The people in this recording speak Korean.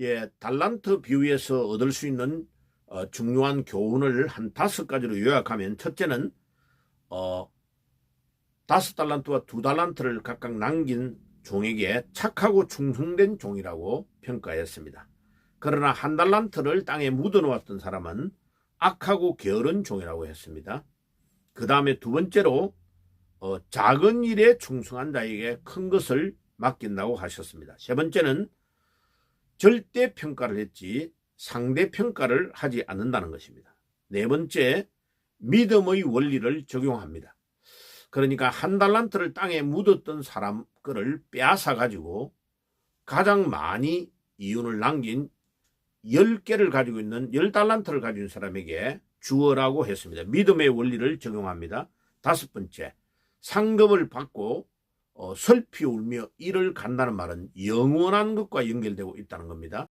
예, 달란트 비유에서 얻을 수 있는 어, 중요한 교훈을 한 다섯 가지로 요약하면 첫째는 어, 다섯 달란트와 두 달란트를 각각 남긴 종에게 착하고 충성된 종이라고 평가했습니다. 그러나 한 달란트를 땅에 묻어놓았던 사람은 악하고 게으른 종이라고 했습니다. 그 다음에 두 번째로 어, 작은 일에 충성한 자에게 큰 것을 맡긴다고 하셨습니다. 세 번째는 절대 평가를 했지 상대 평가를 하지 않는다는 것입니다. 네 번째, 믿음의 원리를 적용합니다. 그러니까 한 달란트를 땅에 묻었던 사람 거를 빼앗아 가지고 가장 많이 이윤을 남긴 10개를 가지고 있는 10달란트를 가지고 있는 사람에게 주어라고 했습니다. 믿음의 원리를 적용합니다. 다섯 번째, 상급을 받고 어, 설피 울며 이를 간다는 말은 영원한 것과 연결되고 있다는 겁니다.